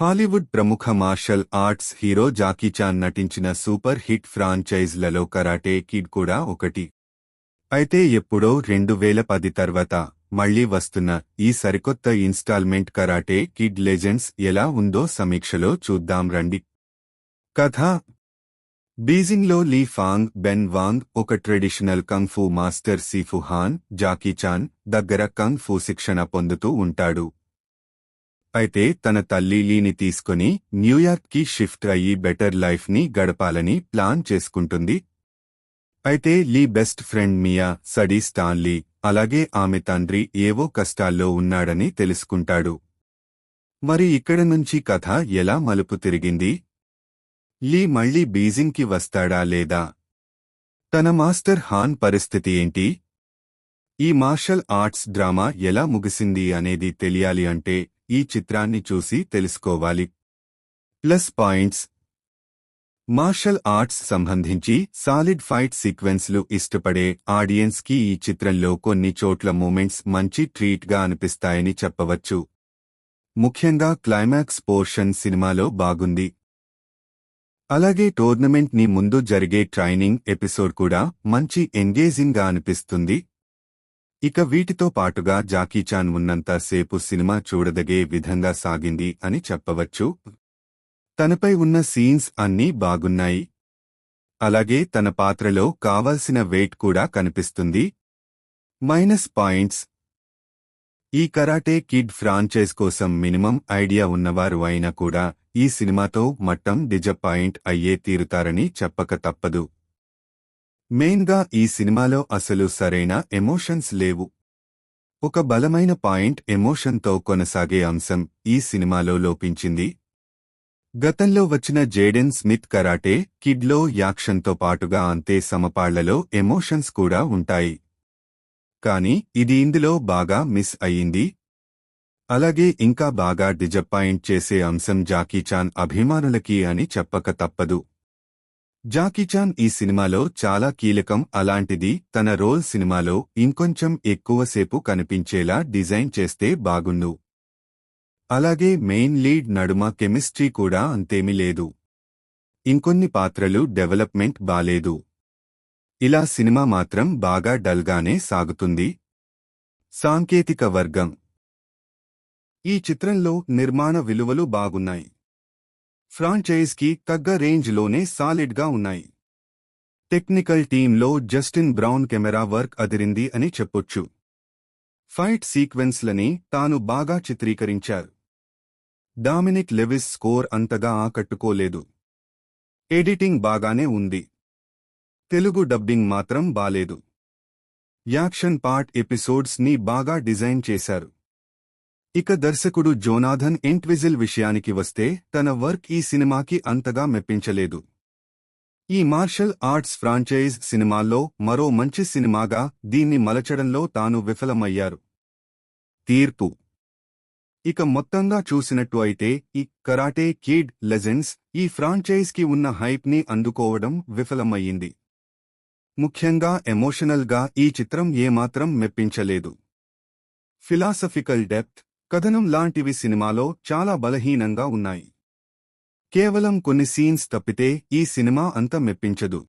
Hollywood ప్రముఖ martial arts hero Jackie Chan నటించిన super hit ఫ్రాంచైజ్లలో కరాటే కిడ్ కూడా ఒకటి. అయితే ఎప్పుడో రెండు వేల పది తర్వాత మళ్ళీ వస్తున్న ఈ సరికొత్త ఇన్స్టాల్మెంట్ కరాటే కిడ్ లెజెండ్స్ ఎలా ఉందో సమీక్షలో చూద్దాం రండి. కథ. బీజింగ్లో లీ ఫాంగ్ బెన్ వాంగ్ ఒక ట్రెడిషనల్ కంగ్ఫూ మాస్టర్ సిఫుహాన్ జాకీచాన్ దగ్గర కంగ్ ఫూ శిక్షణ పొందుతూ ఉంటాడు. అయితే తన తల్లి లీని తీసుకుని న్యూయార్క్కి షిఫ్ట్ అయ్యి బెటర్ లైఫ్ని గడపాలని ప్లాన్ చేసుకుంటుంది. అయితే Lee best friend Mia Sadie Stanley అలాగే ఆమె తండ్రి ఏవో కష్టాల్లో ఉన్నాడని తెలుసుకుంటాడు. మరి ఇక్కడ నుంచి కథ ఎలా మలుపు తిరిగింది? లీ మళ్ళీ బీజింగ్కి వస్తాడా లేదా? తన మాస్టర్ హాన్ పరిస్థితి ఏంటి? ఈ మార్షల్ ఆర్ట్స్ డ్రామా ఎలా ముగిసింది అనేది తెలియాలి అంటే ఈ చిత్రాన్ని చూసి తెలుసుకోవాలి. Plus points. మార్షల్ ఆర్ట్స్ సంబంధించి సాలిడ్ ఫైట్ సీక్వెన్స్లు ఇష్టపడే ఆడియన్స్కి ఈ చిత్రంలో కొన్ని చోట్ల మూమెంట్స్ మంచి ట్రీట్గా అనిపిస్తాయని చెప్పవచ్చు. ముఖ్యంగా క్లైమాక్స్ పోర్షన్ సినిమాలో బాగుంది. అలాగే టోర్నమెంట్ని ముందు జరిగే ట్రైనింగ్ ఎపిసోడ్ కూడా మంచి ఎంగేజింగ్గా అనిపిస్తుంది. ఇక వీటితో పాటుగా జాకీచాన్ ఉన్నంత సేపు సినిమా చూడదగే విధంగా సాగింది అని చెప్పవచ్చు. తనపై ఉన్న సీన్స్ అన్నీ బాగున్నాయి. అలాగే తన పాత్రలో కావాల్సిన వెయిట్ కూడా కనిపిస్తుంది. Minus points. ఈ కరాటే కిడ్ ఫ్రాంచైజ్ కోసం మినిమం ఐడియా ఉన్నవారు అయినా కూడా ఈ సినిమాతో మట్టం డిజపాయింట్ అయ్యే తీరుతారని చెప్పక తప్పదు. మెయిన్గా ఈ సినిమాలో అసలు సరైన ఎమోషన్స్ లేవు. ఒక బలమైన పాయింట్ ఎమోషన్తో కొనసాగే అంశం ఈ సినిమాలో లోపించింది. గతంలో వచ్చిన జేడెన్ స్మిత్ కరాటే కిడ్లో యాక్షన్తో పాటుగా అంతే సమపాళ్ళలో ఎమోషన్స్ కూడా ఉంటాయి. కాని ఇది ఇందులో బాగా మిస్ అయ్యింది. అలాగే ఇంకా బాగా డిజపాయింట్ చేసే అంశం జాకీచాన్ అభిమానులకి అని చెప్పక తప్పదు. జాకీచాన్ ఈ సినిమాలో చాలా కీలకం అలాంటిది తన రోల్ సినిమాలో ఇంకొంచెం ఎక్కువసేపు కనిపించేలా డిజైన్ చేస్తే బాగుండు. అలాగే మెయిన్ లీడ్ నడుమ కెమిస్ట్రీ కూడా అంతేమీ లేదు. ఇంకొన్ని పాత్రలు డెవలప్మెంట్ బాలేదు. ఇలా సినిమా మాత్రం బాగా డల్గానే సాగుతుంది. సాంకేతిక వర్గం. ఈ చిత్రంలో నిర్మాణ విలువలు బాగున్నాయి. ఫ్రాంచైజ్కి తగ్గ రేంజ్లోనే సాలిడ్గా ఉన్నాయి. టెక్నికల్ టీంలో జస్టిన్ బ్రౌన్ కెమెరా వర్క్ అదిరింది అని చెప్పొచ్చు. ఫైట్ సీక్వెన్స్లని తాను బాగా చిత్రీకరించారు. డామినిక్ లెవిస్ స్కోర్ అంతగా ఆకట్టుకోలేదు. ఎడిటింగ్ బాగానే ఉంది. తెలుగు డబ్బింగ్ మాత్రం బాలేదు. యాక్షన్ పార్ట్ ఎపిసోడ్స్ని బాగా డిజైన్ చేశారు. ఇక దర్శకుడు జోనాథన్ ఎంట్విజిల్ విషయానికి వస్తే తన వర్క్ ఈ సినిమాకి అంతగా మెప్పించలేదు. ఈ మార్షల్ ఆర్ట్స్ ఫ్రాంచైజ్ సినిమాల్లో మరో మంచి సినిమాగా దీన్ని మలచడంలో తాను విఫలమయ్యారు. తీర్పు. ఇక మొత్తంగా చూసినట్టు అయితే ఈ కరాటే కిడ్ లెజెండ్స్ ఈ ఫ్రాంచైజ్కి ఉన్న హైప్ని అందుకోవడం విఫలమయ్యింది. ముఖ్యంగా ఎమోషనల్గా ఈ చిత్రం ఏమాత్రం మెప్పించలేదు. Philosophical depth. కథనం లాంటివి సినిమాలో చాలా బలహీనంగా ఉన్నాయి. కేవలం కొన్ని సీన్స్ తప్పితే ఈ సినిమా అంత మెప్పించదు.